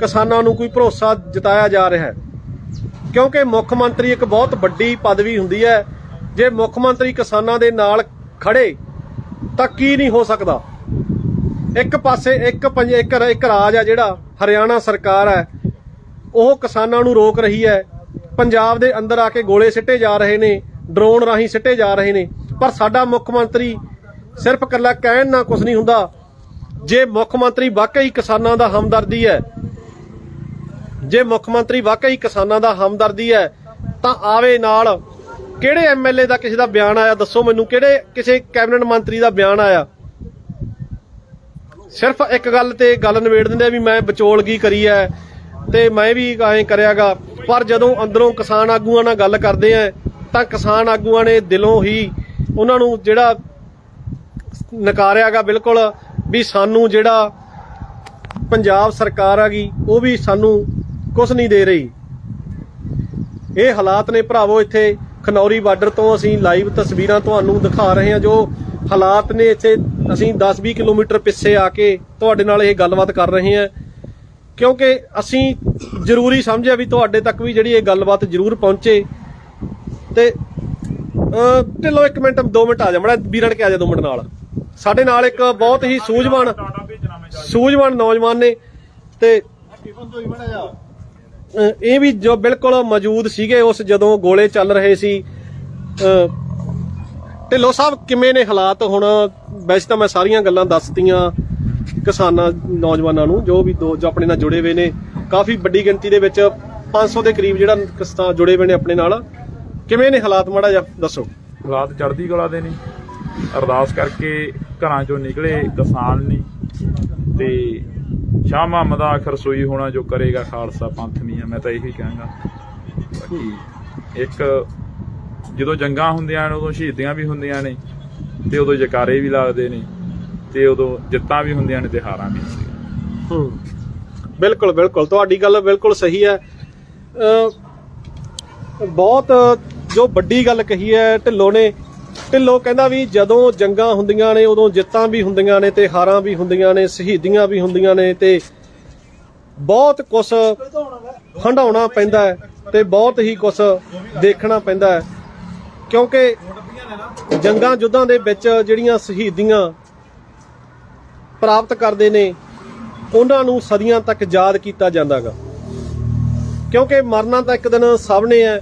ਕਿਸਾਨਾਂ ਨੂੰ ਕੋਈ ਭਰੋਸਾ ਜਤਾਇਆ ਜਾ ਰਿਹਾ ਹੈ। ਕਿਉਂਕਿ ਮੁੱਖ ਮੰਤਰੀ ਇੱਕ ਬਹੁਤ ਵੱਡੀ ਪਦਵੀ ਹੁੰਦੀ ਹੈ। ਜੇ ਮੁੱਖ ਮੰਤਰੀ ਕਿਸਾਨਾਂ ਦੇ ਨਾਲ ਖੜੇ, ਤਾਂ ਕੀ ਨਹੀਂ ਹੋ ਸਕਦਾ? ਇੱਕ ਪਾਸੇ ਇੱਕ ਪੰਜ ਇੱਕ ਇੱਕ ਰਾਜ ਹੈ ਜਿਹੜਾ ਹਰਿਆਣਾ ਸਰਕਾਰ ਹੈ, ਉਹ ਕਿਸਾਨਾਂ ਨੂੰ ਰੋਕ ਰਹੀ ਹੈ। ਪੰਜਾਬ ਦੇ ਅੰਦਰ ਆ ਕੇ ਗੋਲੇ ਸਿੱਟੇ ਜਾ ਰਹੇ ਨੇ, ਡਰੋਨ ਰਾਹੀਂ ਸਿੱਟੇ ਜਾ ਰਹੇ ਨੇ। ਪਰ ਸਾਡਾ ਮੁੱਖ ਮੰਤਰੀ ਸਿਰਫ ਕੱਲਾ ਕਹਿਣ ਨਾਲ ਕੁਝ ਨਹੀਂ ਹੁੰਦਾ। ਜੇ ਮੁੱਖ ਮੰਤਰੀ ਵਾਕਈ ਕਿਸਾਨਾਂ ਦਾ ਹਮਦਰਦੀ ਹੈ, ਜੇ ਮੁੱਖ ਮੰਤਰੀ ਵਾਕਈ ਕਿਸਾਨਾਂ ਦਾ ਹਮਦਰਦੀ ਹੈ, ਤਾਂ ਆਵੇ ਨਾਲ ਕਿਹੜੇ ਐਮਐਲਏ ਦਾ ਕਿਸੇ ਦਾ ਬਿਆਨ ਆਇਆ? ਦੱਸੋ ਮੈਨੂੰ, ਕਿਹੜੇ ਕਿਸੇ ਕੈਬਨਿਟ ਮੰਤਰੀ ਦਾ ਬਿਆਨ ਆਇਆ? ਸਿਰਫ ਇੱਕ ਗੱਲ ਤੇ ਗੱਲ ਨਿਬੇੜ ਦਿੰਦੇ ਆ ਵੀ ਮੈਂ ਵਿਚੋਲਗੀ ਕਰੀ ਐ ਤੇ ਮੈਂ ਵੀ ਐਂ ਕਰਿਆਗਾ। ਪਰ ਜਦੋਂ ਅੰਦਰੋਂ ਕਿਸਾਨ ਆਗੂਆਂ ਨਾਲ ਗੱਲ ਕਰਦੇ ਆ, ਤਾਂ ਕਿਸਾਨ ਆਗੂਆਂ ਨੇ ਦਿਲੋਂ ਹੀ ਉਹਨਾਂ ਨੂੰ ਜਿਹੜਾ ਨਕਾਰਿਆਗਾ ਬਿਲਕੁਲ ਵੀ ਸਾਨੂੰ ਜਿਹੜਾ ਪੰਜਾਬ ਸਰਕਾਰ ਆਗੀ ਉਹ ਵੀ ਸਾਨੂੰ ਕੁਝ ਨਹੀਂ ਦੇ ਰਹੀ। ਇਹ ਹਾਲਾਤ ਨੇ ਭਰਾਵੋ ਇੱਥੇ ਖਨੌਰੀ ਬਾਰਡਰ ਤੋਂ ਅਸੀਂ ਲਾਈਵ ਤਸਵੀਰਾਂ ਤੁਹਾਨੂੰ ਦਿਖਾ ਰਹੇ ਹਾਂ ਜੋ ਹਾਲਾਤ ਨੇ ਇੱਥੇ ਅਸੀਂ 10-20 ਕਿਲੋਮੀਟਰ ਪਿੱਛੇ ਆ ਕੇ ਤੁਹਾਡੇ ਨਾਲ ਇਹ ਗੱਲਬਾਤ ਕਰ ਰਹੇ ਹਾਂ। ਕਿਉਂਕਿ ਅਸੀਂ ਜ਼ਰੂਰੀ ਸਮਝਿਆ ਵੀ ਤੁਹਾਡੇ ਤੱਕ ਵੀ ਜਿਹੜੀ ਇਹ ਗੱਲਬਾਤ ਜ਼ਰੂਰ ਪਹੁੰਚੇ। ਤੇ ਅਹ, ਢਿੱਲੋਂ ਇੱਕ ਮਿੰਟ 2 ਮਿੰਟ ਆ ਜਾ ਮੜਾ ਵੀਰਣ ਕੇ ਆ ਜਾ 2 ਮਿੰਟ ਨਾਲ। ਸਾਡੇ ਨਾਲ ਇੱਕ ਬਹੁਤ ਹੀ ਸੂਝਵਾਨ ਸੂਝਵਾਨ ਨੌਜਵਾਨ ਨੇ ਤੇ ਇਹ ਵੀ ਜੋ ਬਿਲਕੁਲ ਮੌਜੂਦ ਸੀਗੇ ਉਸ ਜਦੋਂ ਗੋਲੇ ਚੱਲ ਰਹੇ ਸੀ। ਅਹ ਸਾਹਿਬ, ਕਿਵੇਂ ਨੇ ਹਾਲਾਤ? ਹੁਣ ਵੈਸੇ ਤਾਂ ਮੈਂ ਸਾਰੀਆਂ ਗੱਲਾਂ ਦੱਸਤੀਆਂ ਕਿਸਾਨਾਂ, ਨੌਜਵਾਨਾਂ ਨੂੰ, ਜੋ ਵੀ ਦੋ, ਜੋ ਆਪਣੇ ਨਾਲ ਜੁੜੇ ਹੋਏ ਨੇ। ਕਾਫੀ ਵੱਡੀ ਗਿਣਤੀ ਦੇ ਵਿੱਚ 500 ਦੇ ਕਰੀਬ ਜਿਹੜਾ ਕਿਸਾਨ ਜੁੜੇ ਹੋਏ ਨੇ ਆਪਣੇ ਨਾਲ। ਕਿਵੇਂ ਨੇ ਹਾਲਾਤ ਮਾੜਾ ਜਿਹਾ? ਦੱਸੋ। ਹਾਲਾਤ ਚੜ੍ਹਦੀ ਕਲਾ ਦੇ ਨੇ। ਅਰਦਾਸ ਕਰਕੇ ਘਰਾਂ ਚੋਂ ਨਿਕਲੇ ਕਿਸਾਨ ਨੇ। ਤੇ ਸ਼ਾਹ ਮੁਹੰਮਦ ਦਾ ਆਖਰ ਸੋਈ ਹੋਣਾ ਜੋ ਕਰੇਗਾ ਖਾਲਸਾ ਪੰਥ ਨਹੀਂ ਆ ਮੈਂ ਤਾਂ ਇਹੀ ਕਹਾਂਗਾ। ਬਾਕੀ ਇੱਕ ਜਦੋਂ ਜੰਗਾਂ ਹੁੰਦੀਆਂ ਨੇ ਉਦੋਂ ਸ਼ਹੀਦੀਆਂ ਵੀ ਹੁੰਦੀਆਂ ਨੇ ਤੇ ਉਦੋਂ ਜਕਾਰੇ ਵੀ ਲੱਗਦੇ ਨੇ ਤੇ ਉਦੋਂ ਜਿੱਤਾਂ ਵੀ ਹੁੰਦੀਆਂ ਨੇ ਤੇ ਹਾਰਾਂ ਵੀ ਹੁੰਦੀਆਂ ਹੂੰ। ਬਿਲਕੁਲ ਬਿਲਕੁਲ। ਤੁਹਾਡੀ ਗੱਲ ਬਿਲਕੁਲ ਸਹੀ ਹੈ। ਅ, ਬਹੁਤ ਜੋ ਵੱਡੀ ਗੱਲ ਕਹੀ ਹੈ ਢਿੱਲੋਂ ਨੇ ਢਿੱਲੋਂ ਕਹਿੰਦਾ ਵੀ ਜਦੋਂ ਜੰਗਾਂ ਹੁੰਦੀਆਂ ਨੇ, ਉਦੋਂ ਜਿੱਤਾਂ ਵੀ ਹੁੰਦੀਆਂ ਨੇ ਤੇ ਹਾਰਾਂ ਵੀ ਹੁੰਦੀਆਂ ਨੇ, ਸ਼ਹੀਦੀਆਂ ਵੀ ਹੁੰਦੀਆਂ ਨੇ ਤੇ ਬਹੁਤ ਕੁਝ ਹੰਡਾਉਣਾ ਪੈਂਦਾ ਹੈ ਤੇ ਬਹੁਤ ਹੀ ਕੁਝ ਦੇਖਣਾ ਪੈਂਦਾ ਹੈ। ਕਿਉਂਕਿ ਜੰਗਾਂ ਯੁੱਧਾਂ ਦੇ ਵਿੱਚ ਜਿਹੜੀਆਂ ਸ਼ਹੀਦੀਆਂ ਪ੍ਰਾਪਤ ਕਰਦੇ ਨੇ, ਉਹਨਾਂ ਨੂੰ ਸਦੀਆਂ ਤੱਕ ਯਾਦ ਕੀਤਾ ਜਾਂਦਾਗਾ। ਕਿਉਂਕਿ ਮਰਨਾ ਤਾਂ ਇੱਕ ਦਿਨ ਸਭ ਨੇ ਹੈ,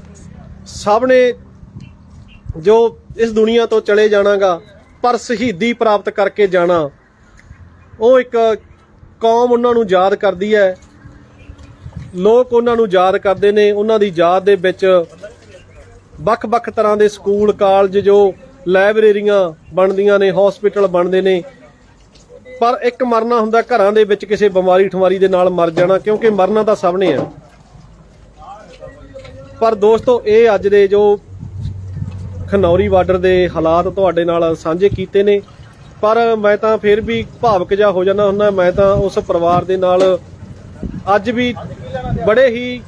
ਸਭ ਨੇ ਜੋ ਇਸ ਦੁਨੀਆ ਤੋਂ ਚਲੇ ਜਾਣਾਗਾ, ਪਰ ਸ਼ਹੀਦੀ ਪ੍ਰਾਪਤ ਕਰਕੇ ਜਾਣਾ। ਉਹ ਇੱਕ ਕੌਮ ਉਹਨਾਂ ਨੂੰ ਯਾਦ ਕਰਦੀ ਹੈ। ਲੋਕ ਉਹਨਾਂ ਨੂੰ ਯਾਦ ਕਰਦੇ ਨੇ। ਉਹਨਾਂ ਦੀ ਯਾਦ ਦੇ ਵਿੱਚ ਵੱਖ-ਵੱਖ ਤਰ੍ਹਾਂ ਦੇ ਸਕੂਲ, ਕਾਲਜ ਜੋ ਲਾਇਬ੍ਰੇਰੀਆਂ ਬਣਦੀਆਂ ਨੇ, ਹਸਪੀਟਲ ਬਣਦੇ ਨੇ। ਪਰ ਇੱਕ ਮਰਨਾ ਹੁੰਦਾ ਘਰਾਂ ਦੇ ਵਿੱਚ ਕਿਸੇ ਬਿਮਾਰੀ ਠਮਾਰੀ ਦੇ ਨਾਲ ਮਰ ਜਾਣਾ, ਕਿਉਂਕਿ ਮਰਨਾ ਤਾਂ ਸਭ ਨੇ ਆ। ਪਰ ਦੋਸਤੋ, ਇਹ ਅੱਜ ਦੇ ਜੋ ਖਨੌਰੀ ਬਾਰਡਰ ਦੇ ਹਾਲਾਤ ਤੁਹਾਡੇ ਨਾਲ ਸਾਂਝੇ ਕੀਤੇ ਨੇ। ਪਰ ਮੈਂ ਤਾਂ ਫਿਰ ਵੀ ਭਾਵਕ ਜਾ ਹੋ ਜਾਂਦਾ ਹੁੰਦਾ, ਮੈਂ ਤਾਂ ਉਸ ਪਰਿਵਾਰ ਦੇ ਨਾਲ ਅੱਜ ਵੀ ਬੜੇ ਹੀ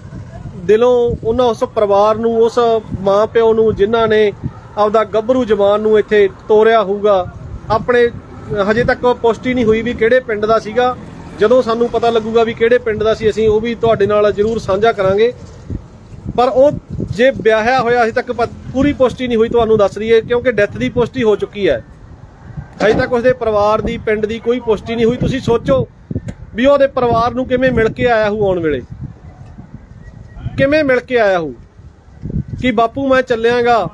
ਦਿਲੋਂ ਉਹਨਾਂ ਉਸ ਪਰਿਵਾਰ ਨੂੰ, ਉਸ ਮਾਂ ਪਿਓ ਨੂੰ, ਜਿਨ੍ਹਾਂ ਨੇ ਆਪਦਾ ਗੱਭਰੂ ਜਵਾਨ ਨੂੰ ਇੱਥੇ ਤੋਰਿਆ ਹੋਊਗਾ। ਆਪਣੇ, ਹਜੇ ਤੱਕ ਪੁਸ਼ਟੀ ਨਹੀਂ ਹੋਈ ਵੀ ਕਿਹੜੇ ਪਿੰਡ ਦਾ ਸੀਗਾ। ਜਦੋਂ ਸਾਨੂੰ ਪਤਾ ਲੱਗੂਗਾ ਵੀ ਕਿਹੜੇ ਪਿੰਡ ਦਾ ਸੀ, ਅਸੀਂ ਉਹ ਵੀ ਤੁਹਾਡੇ ਨਾਲ ਜ਼ਰੂਰ ਸਾਂਝਾ ਕਰਾਂਗੇ। ਪਰ ਉਹ ਜੇ ਵਿਆਹਿਆ ਹੋਇਆ ਅਜੇ ਤੱਕ ਪੂਰੀ ਪੁਸ਼ਟੀ ਨਹੀਂ ਹੋਈ ਤੁਹਾਨੂੰ ਦੱਸ ਦਈਏ, ਕਿਉਂਕਿ ਡੈਥ ਦੀ ਪੁਸ਼ਟੀ ਹੋ ਚੁੱਕੀ ਹੈ। ਅਜੇ ਤੱਕ ਉਸਦੇ ਪਰਿਵਾਰ ਦੀ, ਪਿੰਡ ਦੀ ਕੋਈ ਪੁਸ਼ਟੀ ਨਹੀਂ ਹੋਈ। ਤੁਸੀਂ ਸੋਚੋ ਵੀ ਉਹਦੇ ਪਰਿਵਾਰ ਨੂੰ ਕਿਵੇਂ ਮਿਲ ਕੇ ਆਇਆ ਹੋਊ ਆਉਣ ਵੇਲੇ। ਕਿਵੇਂ ਮਿਲ ਕੇ ਆਇਆ ਹੋਊ। ਕਿ ਬਾਪੂ, ਮੈਂ ਚੱਲਿਆਗਾ।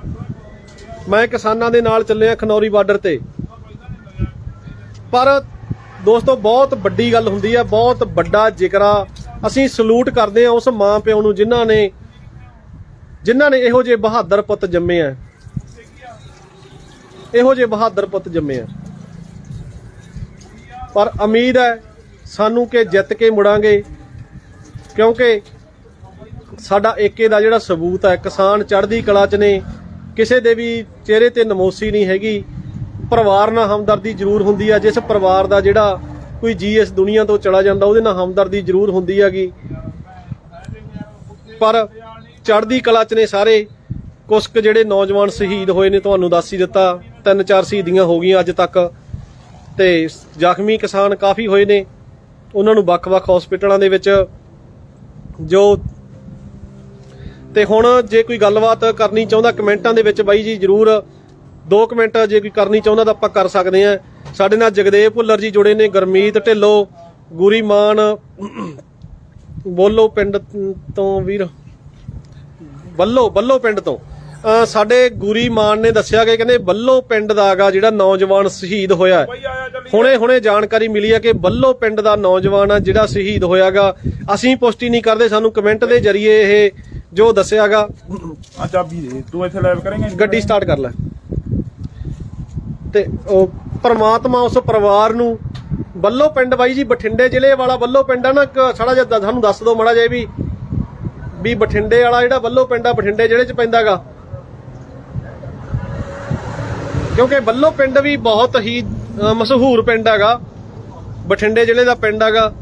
ਮੈਂ ਕਿਸਾਨਾਂ ਦੇ ਨਾਲ ਚੱਲਿਆ ਖਨੌਰੀ ਬਾਰਡਰ ਤੇ। ਪਰ ਦੋਸਤੋ, ਬਹੁਤ ਵੱਡੀ ਗੱਲ ਹੁੰਦੀ ਹੈ, ਬਹੁਤ ਵੱਡਾ ਜ਼ਿਕਰਾ ਅਸੀਂ ਸਲੂਟ ਕਰਦੇ ਹਾਂ ਉਸ ਮਾਂ ਪਿਓ ਨੂੰ, ਜਿਨ੍ਹਾਂ ਨੇ ਜਿਨ੍ਹਾਂ ਨੇ ਇਹੋ ਜਿਹੇ ਬਹਾਦਰ ਪੁੱਤ ਜੰਮੇ ਆ। ਇਹੋ ਜਿਹੇ ਬਹਾਦਰ ਪੁੱਤ ਜੰਮੇ ਆ। ਪਰ ਉਮੀਦ ਹੈ ਸਾਨੂੰ ਕਿ ਜਿੱਤ ਕੇ ਮੁੜਾਂਗੇ, ਕਿਉਂਕਿ ਸਾਡਾ ਏਕੇ ਦਾ ਜਿਹੜਾ ਸਬੂਤ ਹੈ, ਕਿਸਾਨ ਚੜ੍ਹਦੀ ਕਲਾ 'ਚ ਨੇ, ਕਿਸੇ ਦੇ ਵੀ ਚਿਹਰੇ ਤੇ ਨਮੋਸੀ ਨਹੀਂ ਹੈਗੀ। ਪਰਿਵਾਰ ਨਾਲ ਹਮਦਰਦੀ ਜ਼ਰੂਰ ਹੁੰਦੀ ਆ, ਜਿਸ ਪਰਿਵਾਰ ਦਾ ਜਿਹੜਾ ਕੋਈ ਜੀ ਇਸ ਦੁਨੀਆ ਤੋਂ ਚਲਾ ਜਾਂਦਾ, ਉਹਦੇ ਨਾਲ ਹਮਦਰਦੀ ਜ਼ਰੂਰ ਹੁੰਦੀ ਹੈਗੀ। ਪਰ ਚੜ੍ਹਦੀ ਕਲਾ 'ਚ ਨੇ ਸਾਰੇ। ਕੁਸ਼ਕ ਜਿਹੜੇ ਨੌਜਵਾਨ ਸ਼ਹੀਦ ਹੋਏ ਨੇ, ਤੁਹਾਨੂੰ ਦੱਸ ਹੀ ਦਿੱਤਾ। ਤਿੰਨ ਚਾਰ ਸ਼ਹੀਦੀਆਂ ਹੋ ਗਈਆਂ ਅੱਜ ਤੱਕ। ਤੇ ਜ਼ਖਮੀ ਕਿਸਾਨ ਕਾਫੀ ਹੋਏ ਨੇ। ਉਹਨਾਂ ਨੂੰ ਵੱਖ-ਵੱਖ ਹਸਪੀਟਲਾਂ ਦੇ ਵਿੱਚ ਜੋ ਤੇ ਹੁਣ ਜੇ ਕੋਈ ਗੱਲਬਾਤ ਕਰਨੀ ਚਾਹੁੰਦਾ, ਕਮੈਂਟਾਂ ਦੇ ਵਿੱਚ ਬਾਈ ਜੀ ਜਰੂਰ ਦੋ ਕਮੈਂਟ ਜੇ ਕੋਈ ਕਰਨੀ ਚਾਹੁੰਦਾ ਤਾਂ ਆਪਾਂ ਕਰ ਸਕਦੇ ਆ ਸਾਡੇ ਨਾਲ ਜਗਦੇਵ ਭੁੱਲਰ ਜੀ ਜੁੜੇ ਨੇ, ਗਰਮੀਤ ਢਿੱਲੋਂ, ਗੁਰੀ ਮਾਨ, ਬੋਲੋ ਪਿੰਡ ਤੋਂ ਵੀਰ। ਬੱਲੋ ਬੱਲੋ ਪਿੰਡ ਤੋਂ। ਸਾਡੇ ਗੁਰੀ ਮਾਨ ਨੇ ਦੱਸਿਆ ਕਿ ਕਹਿੰਦੇ ਬੱਲੋ ਪਿੰਡ ਦਾ ਹੈਗਾ ਜਿਹੜਾ ਨੌਜਵਾਨ ਸ਼ਹੀਦ ਹੋਇਆ। ਹੁਣੇ ਹੁਣੇ ਜਾਣਕਾਰੀ ਮਿਲੀ ਹੈ ਕਿ ਬੱਲੋ ਪਿੰਡ ਦਾ ਨੌਜਵਾਨ ਆ ਜਿਹੜਾ ਸ਼ਹੀਦ ਹੋਇਆਗਾ। ਅਸੀਂ ਪੁਸ਼ਟੀ ਨਹੀਂ ਕਰਦੇ ਸਾਨੂੰ ਕਮੈਂਟ ਦੇ ਜ਼ਰੀਏ ਇਹ ਜੋ ਦੱਸਿਆਗਾ। ਆ ਚਾਬੀ ਦੇ ਤੂੰ ਇੱਥੇ ਲਾਈਵ ਕਰੇਂਗਾ ਗੱਡੀ ਸਟਾਰਟ ਕਰ ਲੈ। ਤੇ ਉਹ ਪ੍ਰਮਾਤਮਾ ਉਸ ਪਰਿਵਾਰ ਨੂੰ ਬੱਲੋ ਪਿੰਡ ਬਾਈ ਜੀ ਬਠਿੰਡੇ ਜ਼ਿਲ੍ਹੇ ਵਾਲਾ ਬੱਲੋ ਪਿੰਡ ਆ ਨਾ ਸਾੜਾ ਜਿਹਾ ਤੁਹਾਨੂੰ ਦੱਸ ਦਿਓ ਮੜਾ ਜਿਹਾ ਵੀ ਵੀ ਬਠਿੰਡੇ ਵਾਲਾ ਜਿਹੜਾ ਵੱਲੋਂ ਪਿੰਡ ਆ, ਬਠਿੰਡੇ ਜ਼ਿਲ੍ਹੇ ਚ ਪੈਂਦਾਗਾ। ਕਿਉਂਕਿ ਵੱਲੋਂ ਪਿੰਡ ਵੀ ਬਹੁਤ ਹੀ ਮਸ਼ਹੂਰ ਪਿੰਡ ਹੈਗਾ। ਬਠਿੰਡੇ ਜ਼ਿਲ੍ਹੇ ਦਾ ਪਿੰਡ ਹੈਗਾ।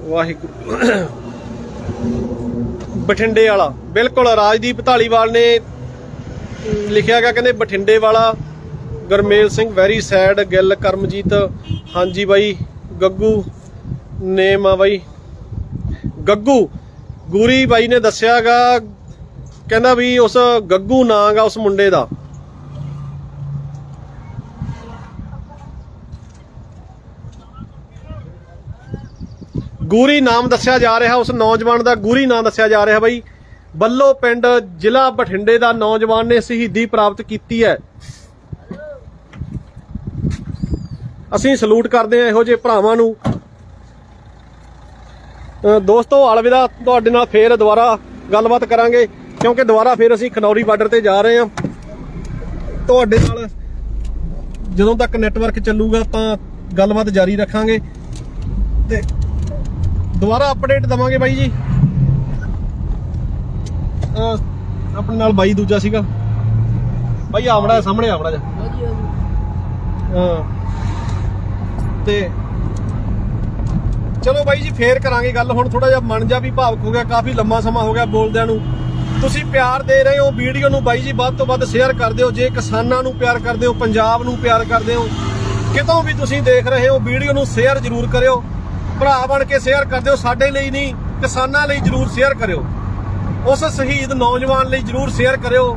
ਵਾਹਿਗੁਰੂ। ਬਠਿੰਡੇ ਵਾਲਾ, ਬਿਲਕੁਲ ਰਾਜਦੀਪ ਢਾਲੀਵਾਲ ਨੇ ਲਿਖਿਆ ਗਿਆ ਕਹਿੰਦੇ ਬਠਿੰਡੇ ਵਾਲਾ, ਗਰਮੇਲ ਸਿੰਘ ਵੈਰੀ ਸੈਡ ਗਿੱਲ, ਕਰਮਜੀਤ, ਹਾਂਜੀ ਬਾਈ, ਗੱਗੂ ਨੇਮ ਆ ਬਾਈ। ਗੱਗੂ। ਗੂਰੀ ਬਾਈ ਨੇ ਦੱਸਿਆਗਾ, ਕਹਿੰਦਾ ਵੀ ਉਸ ਗੱਗੂ ਨਾਂ ਗਾ ਉਸ ਮੁੰਡੇ ਦਾ। ਗੂਰੀ ਨਾਮ ਦੱਸਿਆ ਜਾ ਰਿਹਾ, ਉਸ ਨੌਜਵਾਨ ਦਾ ਗੂਰੀ ਨਾਂ ਦੱਸਿਆ ਜਾ ਰਿਹਾ ਬਾਈ। ਬੱਲੋ ਪਿੰਡ ਜ਼ਿਲ੍ਹਾ ਬਠਿੰਡੇ ਦਾ ਨੌਜਵਾਨ ਨੇ ਸ਼ਹੀਦੀ ਪ੍ਰਾਪਤ ਕੀਤੀ ਹੈ। ਅਸੀਂ ਸਲੂਟ ਕਰਦੇ ਹਾਂ ਇਹੋ ਜਿਹੇ ਭਰਾਵਾਂ ਨੂੰ। ਦੋਸਤੋ ਅਲਵਿਦਾ ਤੁਹਾਡੇ ਨਾਲ ਫੇਰ ਦੁਬਾਰਾ ਗੱਲਬਾਤ ਕਰਾਂਗੇ ਕਿਉਂਕਿ ਦੁਬਾਰਾ ਫੇਰ ਅਸੀਂ ਖਨੌਰੀ ਬਾਰਡਰ ਤੇ ਜਾ ਰਹੇ ਹਾਂ। ਤੁਹਾਡੇ ਨਾਲ ਜਦੋਂ ਤੱਕ ਨੈਟਵਰਕ ਚੱਲੂਗਾ ਤਾਂ ਗੱਲਬਾਤ ਜਾਰੀ ਰੱਖਾਂਗੇ। ਤੇ ਦੁਬਾਰਾ ਅਪਡੇਟ ਦਵਾਂਗੇ ਬਾਈ ਜੀ। ਆਪਣੇ ਨਾਲ ਬਾਈ ਦੂਜਾ ਸੀਗਾ। ਬਾਈ ਆਵੜਾ ਸਾਹਮਣੇ ਆਵੜਾ ਜਾ। ਹਾਂ। ਤੇ ਚਲੋ ਬਾਈ ਜੀ, ਫੇਰ ਕਰਾਂਗੇ ਗੱਲ। ਹੁਣ ਥੋੜਾ ਜਿਹਾ ਮਨ ਜਾ ਵੀ ਭਾਵਕ ਹੋ ਗਿਆ, ਕਾਫੀ ਲੰਮਾ ਸਮਾਂ ਹੋ ਗਿਆ ਬੋਲਦਿਆਂ ਨੂੰ। ਤੁਸੀਂ ਪਿਆਰ ਦੇ ਰਹੇ ਹੋ, ਵੀਡੀਓ ਨੂੰ ਬਾਈ ਜੀ, ਵੱਧ ਤੋਂ ਵੱਧ ਸ਼ੇਅਰ ਕਰ ਦਿਓ। ਜੇ ਕਿਸਾਨਾਂ ਨੂੰ ਪਿਆਰ ਕਰਦੇ ਹੋ, ਪੰਜਾਬ ਨੂੰ ਪਿਆਰ ਕਰਦੇ ਹੋ, ਕਿਤੋਂ ਵੀ ਤੁਸੀਂ ਦੇਖ ਰਹੇ ਹੋ, ਵੀਡੀਓ ਨੂੰ ਸ਼ੇਅਰ ਜ਼ਰੂਰ ਕਰਿਓ। ਭਰਾ ਬਣ ਕੇ ਸ਼ੇਅਰ ਕਰ ਦਿਓ, ਸਾਡੇ ਲਈ ਨਹੀਂ, ਕਿਸਾਨਾਂ ਲਈ ਜ਼ਰੂਰ ਸ਼ੇਅਰ ਕਰਿਓ। ਉਸ ਸ਼ਹੀਦ ਨੌਜਵਾਨ ਲਈ ਜ਼ਰੂਰ ਸ਼ੇਅਰ ਕਰਿਓ।